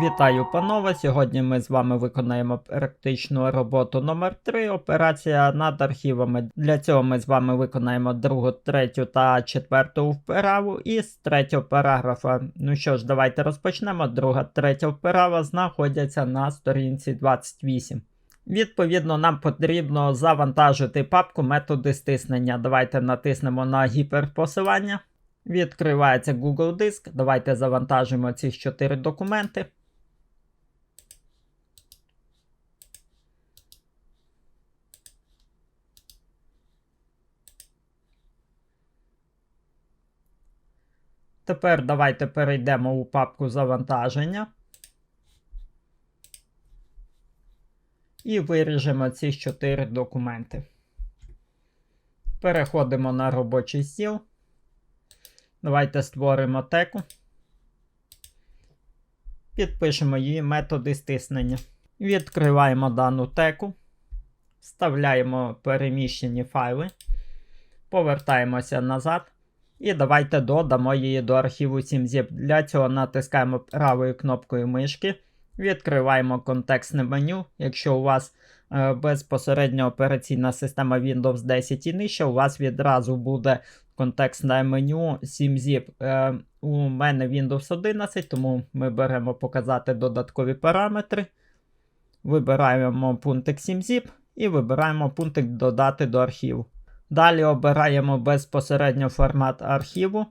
Вітаю, панове! Сьогодні ми з вами виконаємо практичну роботу номер 3 операція над архівами. Для цього ми з вами виконаємо другу, третю та четверту вправу із третього параграфа. Ну що ж, давайте розпочнемо. Друга, третя вправа знаходяться на сторінці 28. Відповідно, нам потрібно завантажити папку методи стиснення. Давайте натиснемо на гіперпосилання. Відкривається Google Диск. Давайте завантажимо ці 4 документи. Тепер давайте перейдемо у папку завантаження. І виріжемо ці 4 документи. Переходимо на робочий стіл. Давайте створимо теку. Підпишемо її методи стиснення. Відкриваємо дану теку. Вставляємо переміщені файли. Повертаємося назад. І давайте додамо її до архіву 7zip. Для цього натискаємо правою кнопкою мишки. Відкриваємо контекстне меню. Якщо у вас е, безпосередньо операційна система Windows 10 і нижче, у вас відразу буде контекстне меню 7zip. Е, у мене Windows 11, тому ми беремо показати додаткові параметри. Вибираємо пунктик 7zip і вибираємо пунктик додати до архіву. Далі обираємо безпосередньо формат архіву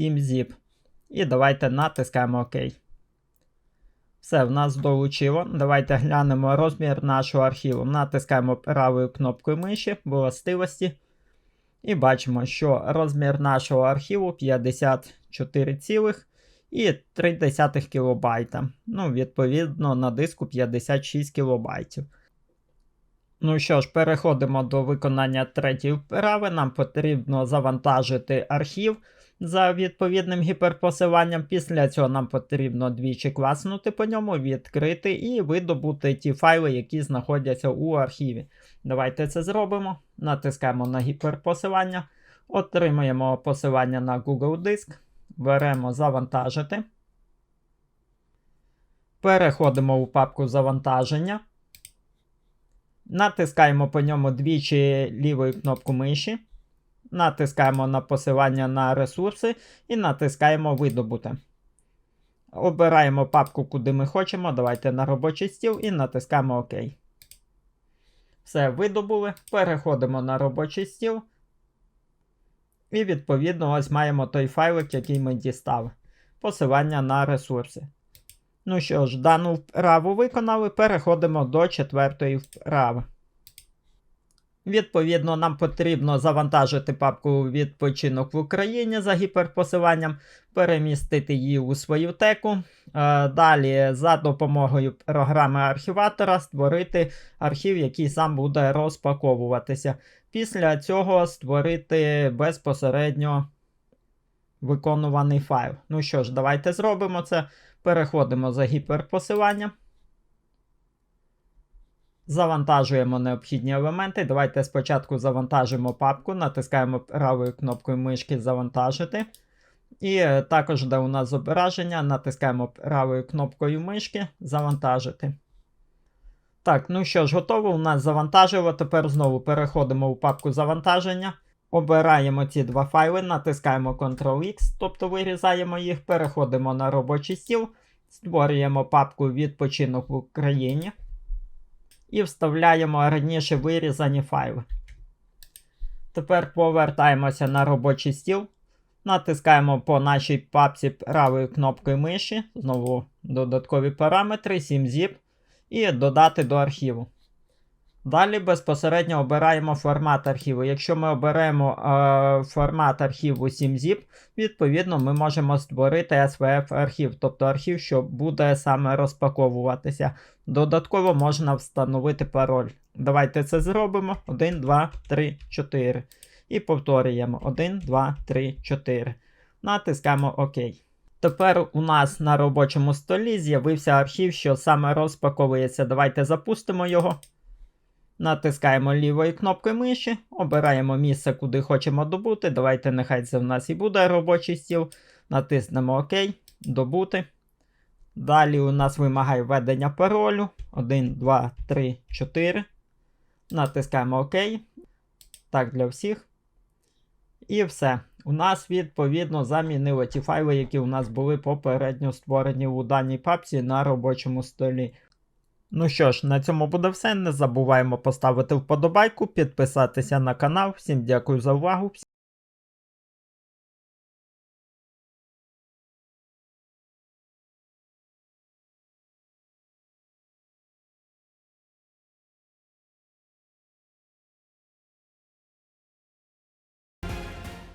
7zip. І давайте натискаємо ОК. Все, в нас долучило. Давайте глянемо розмір нашого архіву. Натискаємо правою кнопкою миші, властивості. І бачимо, що розмір нашого архіву 54,3 кБ. Ну, відповідно, на диску 56 кБ. Ну що ж, переходимо до виконання третьої вправи. Нам потрібно завантажити архів за відповідним гіперпосиланням. Після цього нам потрібно двічі класнути по ньому, відкрити і видобути ті файли, які знаходяться у архіві. Давайте це зробимо. Натискаємо на гіперпосилання, отримаємо посилання на Google Диск, беремо завантажити. Переходимо у папку завантаження. Натискаємо по ньому двічі лівою кнопку миші. Натискаємо на посилання на ресурси і натискаємо видобути. Обираємо папку, куди ми хочемо. Давайте на робочий стіл і натискаємо ОК. Все, видобули. Переходимо на робочий стіл. І, відповідно, ось маємо той файлик, який ми дістали. Посилання на ресурси. Ну що ж, дану вправу виконали, переходимо до четвертої вправи. Відповідно, нам потрібно завантажити папку відпочинок в Україні за гіперпосиланням, перемістити її у свою теку. Е, далі, за допомогою програми архіватора, створити архів, який сам буде розпаковуватися. Після цього створити безпосередньо виконуваний файл. Ну що ж, давайте зробимо це. Переходимо за гіперпосиланням. Завантажуємо необхідні елементи. Давайте спочатку завантажимо папку, натискаємо правою кнопкою мишки Завантажити. І е, також, де у нас зображення, натискаємо правою кнопкою мишки Завантажити. Так, ну що ж, готово. У нас завантажило. Тепер знову переходимо у папку завантаження. Обираємо ці два файли, натискаємо Ctrl-X, тобто вирізаємо їх, переходимо на робочий стіл, створюємо папку Відпочинок в Україні і вставляємо раніше вирізані файли. Тепер повертаємося на робочий стіл, натискаємо по нашій папці правою кнопкою миші, знову додаткові параметри, 7zip, і додати до архіву. Далі безпосередньо обираємо формат архіву. Якщо ми оберемо е, формат архіву 7zip, відповідно ми можемо створити SVF архів, тобто архів, що буде саме розпаковуватися. Додатково можна встановити пароль. Давайте це зробимо. 1, 2, 3, 4. І повторюємо 1, 2, 3, 4. Натискаємо ОК. Тепер у нас на робочому столі з'явився архів, що саме розпаковується. Давайте запустимо його. Натискаємо лівою кнопкою миші, обираємо місце, куди хочемо добути. Давайте нехай це в нас і буде робочий стіл. Натиснемо ОК, добути. Далі у нас вимагає введення паролю. 1, 2, 3, 4. Натискаємо ОК. Так, для всіх. І все. У нас відповідно замінили ті файли, які у нас були попередньо створені у даній папці на робочому столі. Ну що ж, на цьому буде все. Не забуваємо поставити вподобайку, підписатися на канал. Всім дякую за увагу.